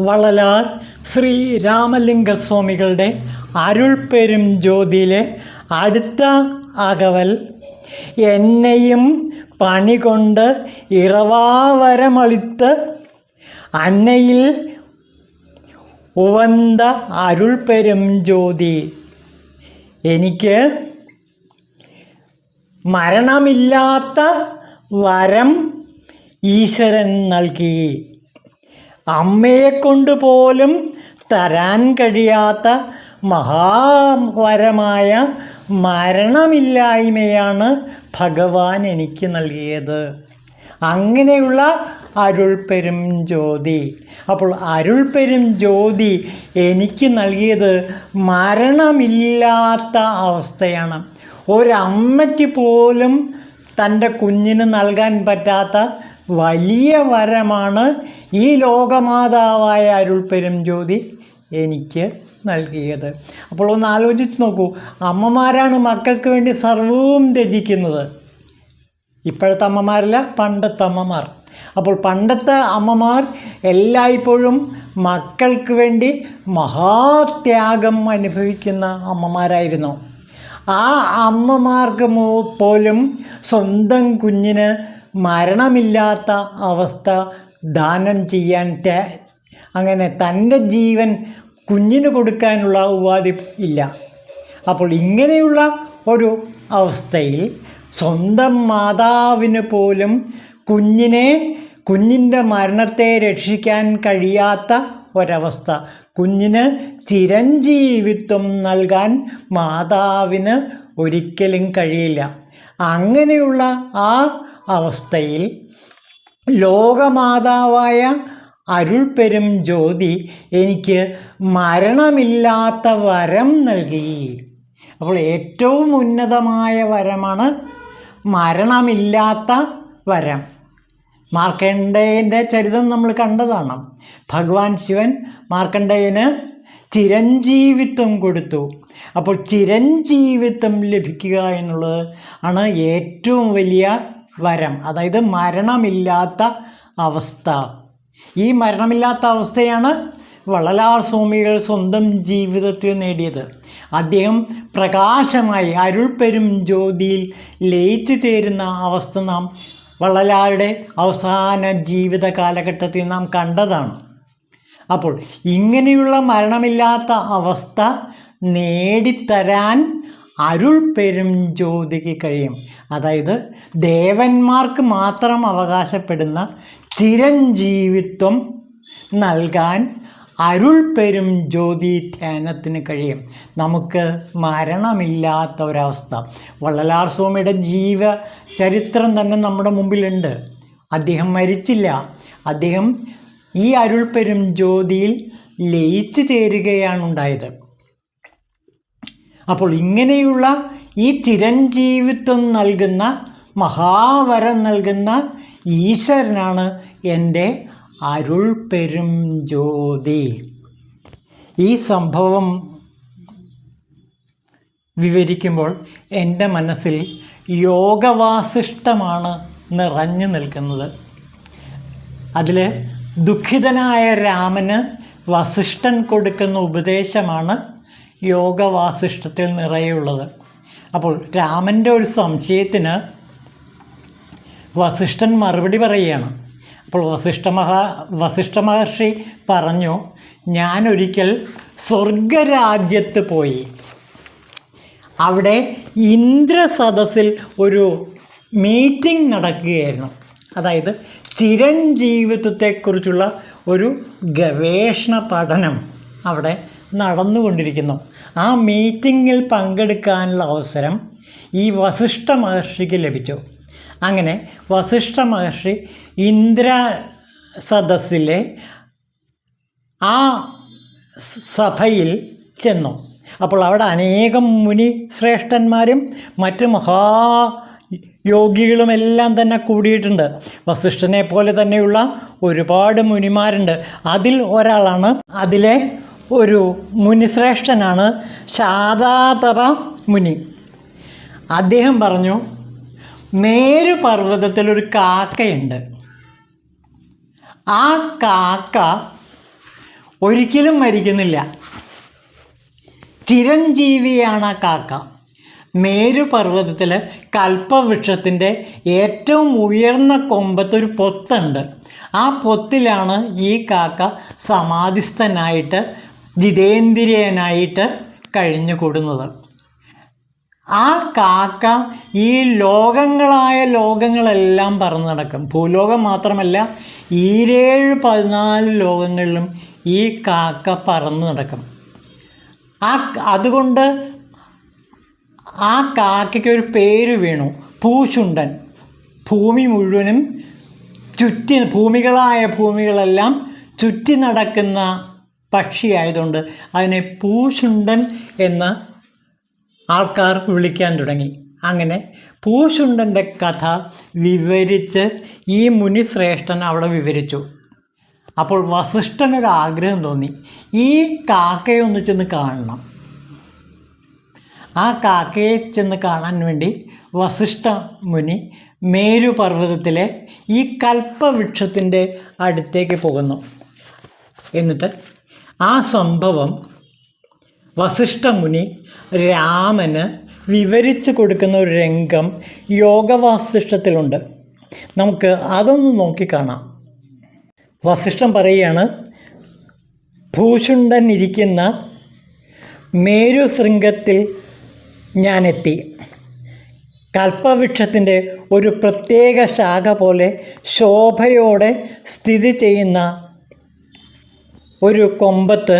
വളലാർ ശ്രീ രാമലിംഗസ്വാമികളുടെ അരുൾപ്പെരും ജ്യോതിയിലെ അടുത്ത അകവൽ. എന്നെയും പണി കൊണ്ട് ഇറവാവരമളിത്ത് അന്നയിൽ ഉവന്ത അരുൾപ്പെരും ജ്യോതി. എനിക്ക് മരണമില്ലാത്ത വരം ഈശ്വരൻ നൽകി. അമ്മയെക്കൊണ്ട് പോലും തരാൻ കഴിയാത്ത മഹാവരമായ മരണമില്ലായ്മയാണ് ഭഗവാൻ എനിക്ക് നൽകിയത്. അങ്ങനെയുള്ള അരുൾപ്പെരും ജ്യോതി. അപ്പോൾ അരുൾപ്പെരും ജ്യോതി എനിക്ക് നൽകിയത് മരണമില്ലാത്ത അവസ്ഥയാണ്. ഒരമ്മയ്ക്ക് പോലും തന്റെ കുഞ്ഞിന് നൽകാൻ പറ്റാത്ത വലിയ വരമാണ് ഈ ലോകമാതാവായ അരുൾപ്പെരും ജ്യോതി എനിക്ക് നൽകിയത്. അപ്പോൾ ഒന്ന് ആലോചിച്ച് നോക്കൂ അമ്മമാരാണ് മക്കൾക്ക് വേണ്ടി സർവവും രചിക്കുന്നത് ഇപ്പോഴത്തെ അമ്മമാരല്ല പണ്ടത്തെ അമ്മമാർ. അപ്പോൾ പണ്ടത്തെ അമ്മമാർ എല്ലായ്പ്പോഴും മക്കൾക്ക് വേണ്ടി മഹാത്യാഗം അനുഭവിക്കുന്ന അമ്മമാരായിരുന്നു. ആ അമ്മമാർക്ക് പോലും സ്വന്തം കുഞ്ഞിന് മരണമില്ലാത്ത അവസ്ഥ ദാനം ചെയ്യാൻ അങ്ങനെ തന്റെ ജീവൻ കുഞ്ഞിന് കൊടുക്കാനുള്ള ഉപാധി ഇല്ല. അപ്പോൾ ഇങ്ങനെയുള്ള ഒരു അവസ്ഥയിൽ സ്വന്തം മാതാവിന് പോലും കുഞ്ഞിനെ കുഞ്ഞിന്റെ മരണത്തെ രക്ഷിക്കാൻ കഴിയാത്ത ഒരവസ്ഥ. കുഞ്ഞിന് ചിരഞ്ജീവിത്വം നൽകാൻ മാതാവിന് ഒരിക്കലും കഴിയില്ല. അങ്ങനെയുള്ള ആ അവസ്ഥയിൽ ലോകമാതാവായ അരുൾപ്പെരും ജ്യോതി എനിക്ക് മരണമില്ലാത്ത വരം നൽകി. അപ്പോൾ ഏറ്റവും ഉന്നതമായ വരമാണ് മരണമില്ലാത്ത വരം. മാർക്കണ്ഡേയന്റെ ചരിതം നമ്മൾ കണ്ടതാണ്. ഭഗവാൻ ശിവൻ മാർക്കണ്ഡേയന് ചിരഞ്ജീവിത്വം കൊടുത്തു. അപ്പോൾ ചിരഞ്ജീവിത്വം ലഭിക്കുക എന്നുള്ളത് ആണ് ഏറ്റവും വലിയ വരം. അതായത് മരണമില്ലാത്ത അവസ്ഥ. ഈ മരണമില്ലാത്ത അവസ്ഥയാണ് വള്ളലാർ സ്വാമികൾ സ്വന്തം ജീവിതത്തിൽ നേടിയത്. അദ്ദേഹം പ്രകാശമായി അരുൾപ്പെരും ജ്യോതിയിൽ ലയിച്ചു ചേരുന്ന അവസ്ഥ നാം വള്ളലാരുടെ അവസാന ജീവിത കാലഘട്ടത്തിൽ നാം കണ്ടതാണ്. അപ്പോൾ ഇങ്ങനെയുള്ള മരണമില്ലാത്ത അവസ്ഥ നേടിത്തരാൻ അരുൾ പെരും ജ്യോതിക്ക് കഴിയും. അതായത് ദേവന്മാർക്ക് മാത്രം അവകാശപ്പെടുന്ന ചിരഞ്ജീവിത്വം നൽകാൻ അരുൾ പെരും ജ്യോതി ധ്യാനത്തിന് കഴിയും. നമുക്ക് മരണമില്ലാത്ത ഒരവസ്ഥ വള്ളലാർ സ്വാമിയുടെ ജീവ ചരിത്രം തന്നെ നമ്മുടെ മുമ്പിലുണ്ട്. അദ്ദേഹം മരിച്ചില്ല. അദ്ദേഹം ഈ അരുൾ പെരും ജ്യോതിയിൽ ലയിച്ചു ചേരുകയാണ് ഉണ്ടായത് അപ്പോൾ ഇങ്ങനെയുള്ള ഈ ചിരഞ്ജീവിത്വം നൽകുന്ന മഹാവരം നൽകുന്ന ഈശ്വരനാണ് എന്റെ അരുൾ പെരും ജ്യോതി. ഈ സംഭവം വിവരിക്കുമ്പോൾ എന്റെ മനസ്സിൽ യോഗവാസിഷ്ടമാണ് നിറഞ്ഞു നിൽക്കുന്നത്. അതിൽ ദുഃഖിതനായ രാമന് വസിഷ്ഠൻ കൊടുക്കുന്ന ഉപദേശമാണ് യോഗവാസിഷ്ടത്തിൽ നിറയുള്ളത്. അപ്പോൾ രാമന്റെ ഒരു സംശയത്തിന് വസിഷ്ഠൻ മറുപടി പറയുകയാണ്. അപ്പോൾ വസിഷ്ഠ മഹാ വസിഷ്ഠ മഹർഷി പറഞ്ഞു ഞാനൊരിക്കൽ സ്വർഗരാജ്യത്ത് പോയി. അവിടെ ഇന്ദ്രസദസ്സിൽ ഒരു മീറ്റിംഗ് നടക്കുകയായിരുന്നു. അതായത് ചിരഞ്ജീവിത്വത്തെക്കുറിച്ചുള്ള ഒരു ഗവേഷണ പഠനം അവിടെ നടന്നുകൊണ്ടിരിക്കുന്നു. ആ മീറ്റിങ്ങിൽ പങ്കെടുക്കാനുള്ള അവസരം ഈ വസിഷ്ഠ മഹർഷിക്ക് ലഭിച്ചു. അങ്ങനെ വസിഷ്ഠ മഹർഷി ഇന്ദ്ര സദസ്സിലെ ആ സഭയിൽ ചെന്നു. അപ്പോൾ അവിടെ അനേകം മുനി ശ്രേഷ്ഠന്മാരും മറ്റ് മഹാ യോഗികളുമെല്ലാം തന്നെ കൂടിയിട്ടുണ്ട്. വസിഷ്ഠനെ പോലെ തന്നെയുള്ള ഒരുപാട് മുനിമാരുണ്ട്. അതിൽ ഒരാളാണ് അതിലെ ഒരു മുനിശ്രേഷ്ഠനാണ് ശാദാതപ മുനി. അദ്ദേഹം പറഞ്ഞു മേരു പർവതത്തിൽ ഒരു കാക്കയുണ്ട്. ആ കാക്ക ഒരിക്കലും മരിക്കുന്നില്ല. ചിരഞ്ജീവിയാണ് ആ കാക്ക. മേരുപർവതത്തിൽ കൽപ്പവൃക്ഷത്തിന്റെ ഏറ്റവും ഉയർന്ന കൊമ്പത്തൊരു പൊത്തുണ്ട്. ആ പൊത്തിലാണ് ഈ കാക്ക സമാധിസ്ഥനായിട്ട് ജിതേന്ദ്രിയനായിട്ട് കഴിഞ്ഞുകൂടുന്നത്. ആ കാക്ക ഈ ലോകങ്ങളായ ലോകങ്ങളെല്ലാം പറന്നു നടക്കും. ഭൂലോകം മാത്രമല്ല ഈരേഴ് പതിനാല് ലോകങ്ങളിലും ഈ കാക്ക പറന്നു നടക്കും. ആ അതുകൊണ്ട് ആ കാക്കയ്ക്ക് ഒരു പേര് വീണു. പൂശുണ്ടൻ ഭൂമി മുഴുവനും ചുറ്റി ഭൂമികളായ ഭൂമികളെല്ലാം ചുറ്റി നടക്കുന്ന പക്ഷിയായതുകൊണ്ട് അതിനെ പൂശുണ്ടൻ എന്ന ആൾക്കാർ വിളിക്കാൻ തുടങ്ങി. അങ്ങനെ പൂശുണ്ടന്റെ കഥ വിവരിച്ച് ഈ മുനിശ്രേഷ്ഠൻ അവിടെ വിവരിച്ചു. അപ്പോൾ വസിഷ്ഠനൊരു ആഗ്രഹം തോന്നി. ഈ കാക്കയെ ഒന്ന് ചെന്ന് കാണണം. ആ കാക്കയെ ചെന്ന് കാണാൻ വേണ്ടി വസിഷ്ഠ മുനി മേരുപർവതത്തിലെ ഈ കൽപ്പവൃക്ഷത്തിന്റെ അടുത്തേക്ക് പോകുന്നു. എന്നിട്ട് ആ സംഭവം വസിഷ്ഠമുനി രാമന് വിവരിച്ചു കൊടുക്കുന്ന ഒരു രംഗം യോഗവാസിഷ്ഠത്തിലുണ്ട്. നമുക്ക് അതൊന്ന് നോക്കിക്കാണാം വസിഷ്ഠം പറയുകയാണ് ഭൂഷുണ്ടൻ ഇരിക്കുന്ന മേരു ശൃംഗത്തിൽ ഞാനെത്തി. കൽപ്പവൃക്ഷത്തിന്റെ ഒരു പ്രത്യേക ശാഖ പോലെ ശോഭയോടെ സ്ഥിതി ചെയ്യുന്ന ഒരു കൊമ്പത്ത്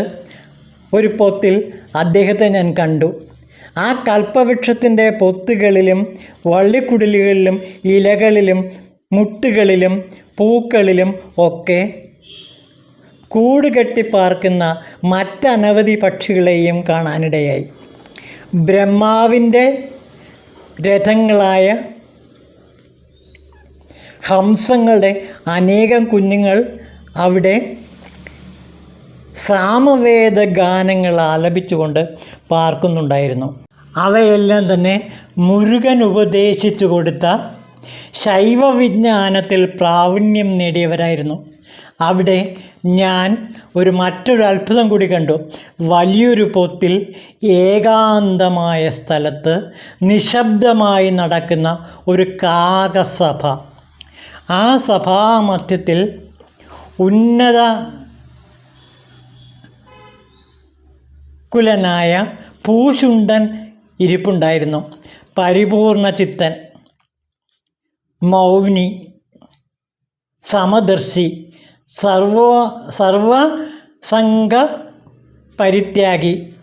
ഒരു പൊത്തിൽ അദ്ദേഹത്തെ ഞാൻ കണ്ടു. ആ കൽപ്പവൃക്ഷത്തിന്റെ പൊത്തുകളിലും വള്ളിക്കുടലുകളിലും ഇലകളിലും മുട്ടുകളിലും പൂക്കളിലും ഒക്കെ കൂട് കെട്ടി പാർക്കുന്ന മറ്റനവധി പക്ഷികളെയും കാണാനിടയായി. ബ്രഹ്മാവിന്റെ രഥങ്ങളായ ഹംസങ്ങളുടെ അനേകം കുഞ്ഞുങ്ങൾ അവിടെ സാമവേദ ഗാനങ്ങൾ ആലപിച്ചുകൊണ്ട് പാർക്കുന്നുണ്ടായിരുന്നു. അവയെല്ലാം തന്നെ മുരുകൻ ഉപദേശിച്ചു കൊടുത്ത ശൈവവിജ്ഞാനത്തിൽ പ്രാവീണ്യം നേടിയവരായിരുന്നു. അവിടെ ഞാൻ ഒരു മറ്റൊരു അത്ഭുതം കൂടി കണ്ടു. വലിയൊരു പൊത്തിൽ ഏകാന്തമായ സ്ഥലത്ത് നിശബ്ദമായി നടക്കുന്ന ഒരു കാകസഭ. ആ സഭാമധ്യത്തിൽ ഉന്നത കുലനായ പൂശുണ്ടൻ ഇരിപ്പുണ്ടായിരുന്നു. പരിപൂർണ ചിത്തൻ. മൗനി സമദർശി. സർവ സർവസംഘ പരിത്യാഗി.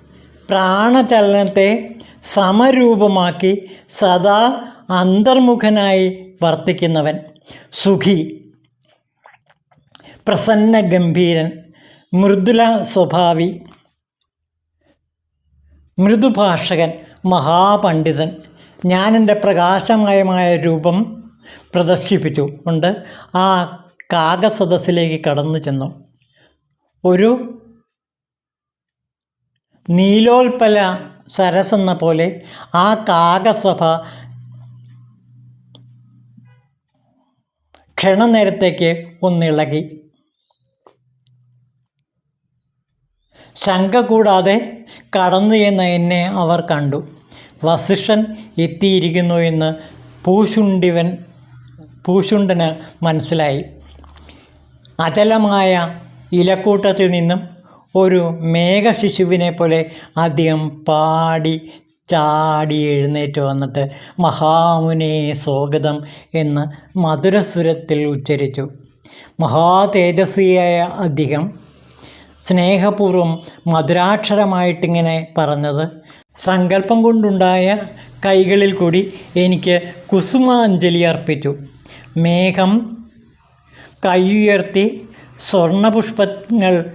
പ്രാണചലനത്തെ സമരൂപമാക്കി സദാ അന്തർമുഖനായി വർത്തിക്കുന്നവൻ. സുഖി. പ്രസന്ന ഗംഭീരൻ മൃദുല സ്വഭാവി. മൃദുഭാഷകൻ മഹാപണ്ഡിതൻ ഞാനെന്റെ പ്രകാശമയമായ രൂപം പ്രദർശിപ്പിച്ചു കൊണ്ട് ആ കാകസദസ്സിലേക്ക് കടന്നു ചെന്നു. ഒരു നീലോൽപ്പല സരസെന്ന പോലെ ആ കാകസഭ ക്ഷണനേരത്തേക്ക് ഒന്നിളകി. ശങ്ക കൂടാതെ കടന്നു ചെന്ന എന്നെ അവർ കണ്ടു. വസിഷ്ഠൻ എത്തിയിരിക്കുന്നു എന്ന് പൂശുണ്ടിവൻ പൂശുണ്ടന് മനസ്സിലായി. അചലമായ ഇലക്കൂട്ടത്തിൽ നിന്നും ഒരു മേഘശിശുവിനെ പോലെ അദ്ദേഹം പാടി ചാടി എഴുന്നേറ്റ് വന്നിട്ട് മഹാമുനെ സ്വാഗതം എന്ന് മധുരസുരത്തിൽ ഉച്ചരിച്ചു. മഹാതേജസ്വിയായ അദ്ദേഹം സ്നേഹപൂർവം മധുരാക്ഷരമായിട്ടിങ്ങനെ പറഞ്ഞത്. സങ്കല്പം കൊണ്ടുണ്ടായ കൈകളിൽ കൂടി എനിക്ക് കുസുമാഞ്ജലി അർപ്പിച്ചു. മേഘം കൈയുയർത്തി സ്വർണപുഷ്പങ്ങൾ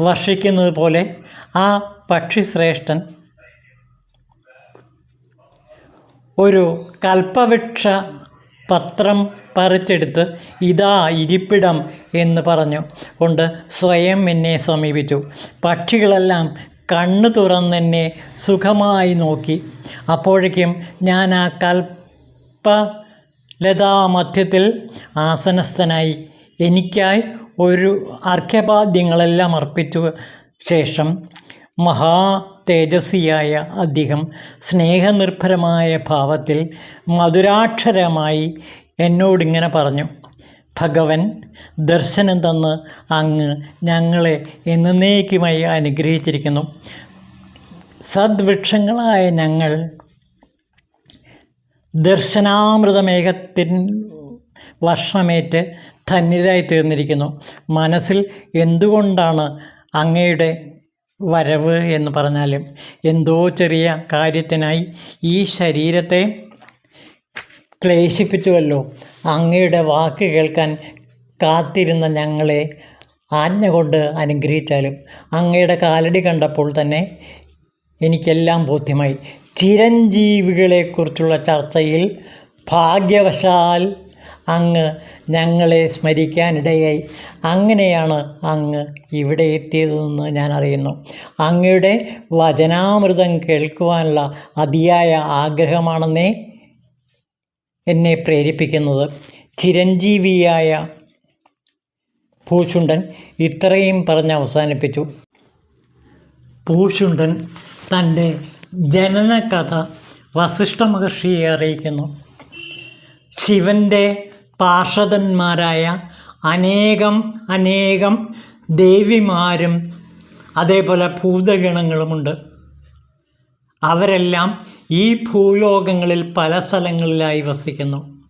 വർഷിക്കുന്നത് പോലെ ആ പക്ഷിശ്രേഷ്ഠൻ ഒരു കൽപ്പവൃക്ഷ പത്രം പറിച്ചെടുത്ത് ഇതാ ഇരിപ്പിടം എന്ന് പറഞ്ഞു കൊണ്ട് സ്വയം എന്നെ സമീപിച്ചു. പക്ഷികളെല്ലാം കണ്ണു തുറന്നെന്നെ സുഖമായി നോക്കി. അപ്പോഴേക്കും ഞാൻ ആ കൽപ്പ ലതാമധ്യത്തിൽ ആസനസ്ഥനായി എനിക്കായി ഒരു അർഘ്യപാദ്യങ്ങളെല്ലാം അർപ്പിച്ചു. ശേഷം മഹാ തേജസ്വിയായ അദ്ദേഹം സ്നേഹനിർഭരമായ ഭാവത്തിൽ മധുരാക്ഷരമായി എന്നോടിങ്ങനെ പറഞ്ഞു ഭഗവൻ ദർശനം തന്ന് അങ്ങ് ഞങ്ങളെ എന്നേക്കുമായി അനുഗ്രഹിച്ചിരിക്കുന്നു. സദ്വൃക്ഷങ്ങളായ ഞങ്ങൾ ദർശനാമൃതമേഘത്തിൻ വർഷമേറ്റ് ധന്യരായി തീർന്നിരിക്കുന്നു മനസ്സിൽ എന്തുകൊണ്ടാണ് അങ്ങയുടെ വരവ് എന്ന് പറഞ്ഞാലും എന്തോ ചെറിയ കാര്യത്തിനായി ഈ ശരീരത്തെ ക്ലേശിപ്പിച്ചുവല്ലോ. അങ്ങയുടെ വാക്ക് കേൾക്കാൻ കാത്തിരുന്ന ഞങ്ങളെ ആജ്ഞ കൊണ്ട് അനുഗ്രഹിച്ചാലും അങ്ങയുടെ കാലടി കണ്ടപ്പോൾ തന്നെ എനിക്കെല്ലാം ബോധ്യമായി. ചിരഞ്ജീവികളെക്കുറിച്ചുള്ള ചർച്ചയിൽ ഭാഗ്യവശാൽ അങ്ങ് ഞങ്ങളെ സ്മരിക്കാനിടയായി. അങ്ങനെയാണ് അങ്ങ് ഇവിടെ എത്തിയതെന്ന് ഞാൻ അറിയുന്നു. അങ്ങയുടെ വചനാമൃതം കേൾക്കുവാനുള്ള അതിയായ ആഗ്രഹമാണെന്നേ എന്നെ പ്രേരിപ്പിക്കുന്നത്. ചിരഞ്ജീവിയായ ഭൂഷുണ്ടൻ ഇത്രയും പറഞ്ഞ് അവസാനിപ്പിച്ചു. ഭൂഷുണ്ടൻ തന്റെ ജനനകഥ വസിഷ്ഠ മഹർഷിയെ അറിയിക്കുന്നു. ശിവന്റെ പാർഷദന്മാരായ അനേകം അനേകം ദേവിമാരും അതേപോലെ ഭൂതഗണങ്ങളുമുണ്ട്. അവരെല്ലാം ഈ ഭൂലോകങ്ങളിൽ പല സ്ഥലങ്ങളിലായി വസിക്കുന്നു.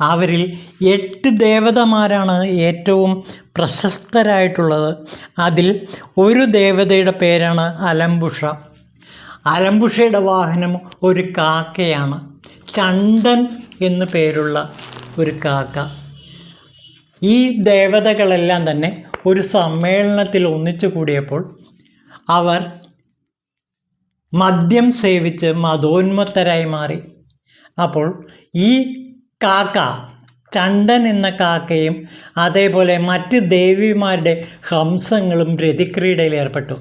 അവരിൽ എട്ട് ദേവതമാരാണ് ഏറ്റവും പ്രശസ്തരായിട്ടുള്ളത്. അതിൽ ഒരു ദേവതയുടെ പേരാണ് അലംബുഷ. അലംബുഷയുടെ വാഹനം ഒരു കാക്കയാണ്. ചണ്ടൻ എന്നു പേരുള്ള ഒരു കാക്ക. ഈ ദേവതകളെല്ലാം തന്നെ ഒരു സമ്മേളനത്തിൽ ഒന്നിച്ചു കൂടിയപ്പോൾ അവർ മദ്യം സേവിച്ച് മതോന്മത്തരായി മാറി. അപ്പോൾ ഈ കാക്ക ചണ്ടൻ എന്ന കാക്കയും അതേപോലെ മറ്റ് ദേവിമാരുടെ ഹംസങ്ങളും രതിക്രീഡയിൽ ഏർപ്പെട്ടു.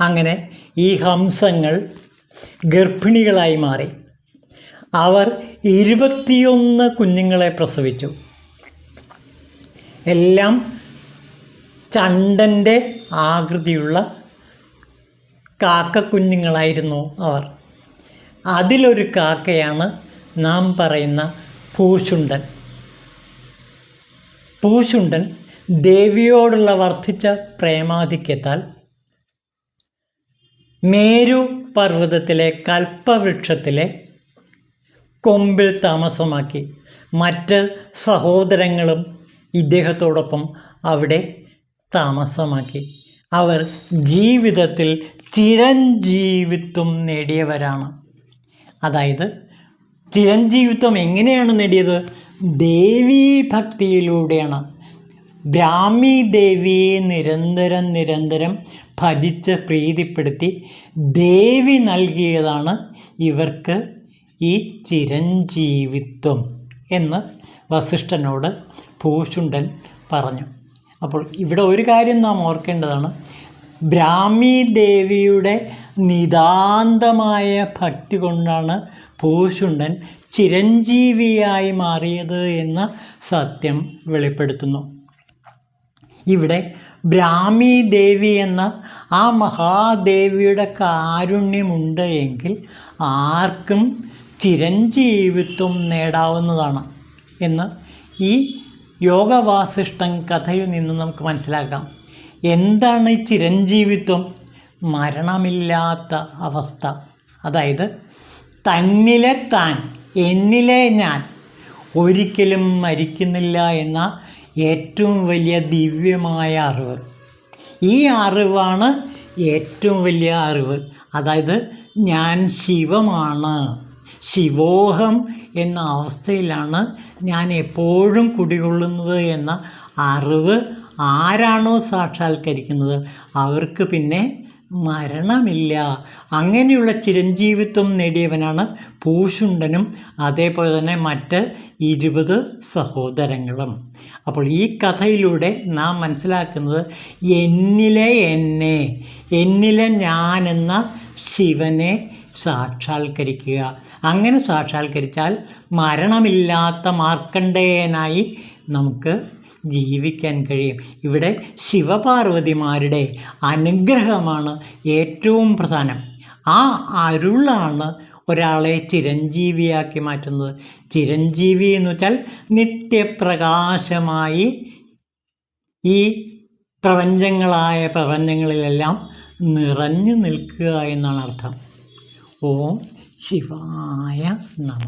അങ്ങനെ ഈ ഹംസങ്ങൾ ഗർഭിണികളായി മാറി. അവർ ഇരുപത്തിയൊന്ന് കുഞ്ഞുങ്ങളെ പ്രസവിച്ചു. എല്ലാം ചണ്ടന്റെ ആകൃതിയുള്ള കാക്കക്കുഞ്ഞുങ്ങളായിരുന്നു അവർ. അതിലൊരു കാക്കയാണ് നാം പറയുന്ന പൂശുണ്ടൻ. പൂശുണ്ടൻ ദേവിയോടുള്ള വർദ്ധിച്ച പ്രേമാധിക്യത്താൽ മേരു പർവതത്തിലെ കൽപ്പവൃക്ഷത്തിലെ കൊമ്പിൽ താമസമാക്കി. മറ്റ് സഹോദരങ്ങളും ഇദ്ദേഹത്തോടൊപ്പം അവിടെ താമസമാക്കി. അവർ ജീവിതത്തിൽ ചിരഞ്ജീവിത്വം നേടിയവരാണ്. അതായത് ചിരഞ്ജീവിത്വം എങ്ങനെയാണ് നേടിയത്? ദേവീ ഭക്തിയിലൂടെയാണ്. ബ്രാഹ്മി ദേവിയെ നിരന്തരം നിരന്തരം ഭജിച്ച് പ്രീതിപ്പെടുത്തി ദേവി നൽകിയതാണ് ഇവർക്ക് ഈ ചിരഞ്ജീവിത്വം എന്ന് വസിഷ്ഠനോട് ഭൂഷുണ്ടൻ പറഞ്ഞു. അപ്പോൾ ഇവിടെ ഒരു കാര്യം നാം ഓർക്കേണ്ടതാണ്. ബ്രാഹ്മി ദേവിയുടെ നിതാന്തമായ ഭക്തി കൊണ്ടാണ് ഭൂഷുണ്ടൻ ചിരഞ്ജീവിയായി മാറിയത് എന്ന സത്യം വെളിപ്പെടുത്തുന്നു. ഇവിടെ ബ്രാഹ്മി ദേവി എന്ന ആ മഹാദേവിയുടെ കാരുണ്യമുണ്ട് എങ്കിൽ ആർക്കും ചിരഞ്ജീവിത്വം നേടാവുന്നതാണ് എന്ന് ഈ യോഗവാസിഷ്ടം കഥയിൽ നിന്ന് നമുക്ക് മനസ്സിലാക്കാം. എന്താണ് ഈ ചിരഞ്ജീവിത്വം മരണമില്ലാത്ത അവസ്ഥ. അതായത് തന്നിലെ താൻ എന്നിലെ ഞാൻ ഒരിക്കലും മരിക്കുന്നില്ല എന്ന ഏറ്റവും വലിയ ദിവ്യമായ അറിവ്. ഈ അറിവാണ് ഏറ്റവും വലിയ അറിവ്. അതായത് ഞാൻ ശിവമാണ്. ശിവോഹം എന്ന അവസ്ഥയിലാണ് ഞാൻ എപ്പോഴും കുടികൊള്ളുന്നത് എന്ന അറിവ് ആരാണോ സാക്ഷാത്കരിക്കുന്നത്. അവർക്ക് പിന്നെ മരണമില്ല. അങ്ങനെയുള്ള ചിരഞ്ജീവിത്വം നേടിയവനാണ് പൂഷുണ്ടനും അതേപോലെ തന്നെ മറ്റ് ഇരുപത് സഹോദരങ്ങളും. അപ്പോൾ ഈ കഥയിലൂടെ നാം മനസ്സിലാക്കുന്നത് എന്നിലെ എന്നെ എന്നിലെ ഞാനെന്ന ശിവനെ സാക്ഷാത്കരിക്കുക. അങ്ങനെ സാക്ഷാത്കരിച്ചാൽ മരണമില്ലാത്ത മാർക്കണ്ഡേയനായി നമുക്ക് ജീവിക്കാൻ കഴിയും. ഇവിടെ ശിവപാർവതിമാരുടെ അനുഗ്രഹമാണ് ഏറ്റവും പ്രധാനം. ആ അരുളാണ് ഒരാളെ ചിരഞ്ജീവിയാക്കി മാറ്റുന്നത്. ചിരഞ്ജീവി എന്ന് വെച്ചാൽ നിത്യപ്രകാശമായി ഈ പ്രപഞ്ചങ്ങളായ പ്രപഞ്ചങ്ങളിലെല്ലാം നിറഞ്ഞു നിൽക്കുക എന്നാണ് അർത്ഥം. ഓം ശിവായ നമ.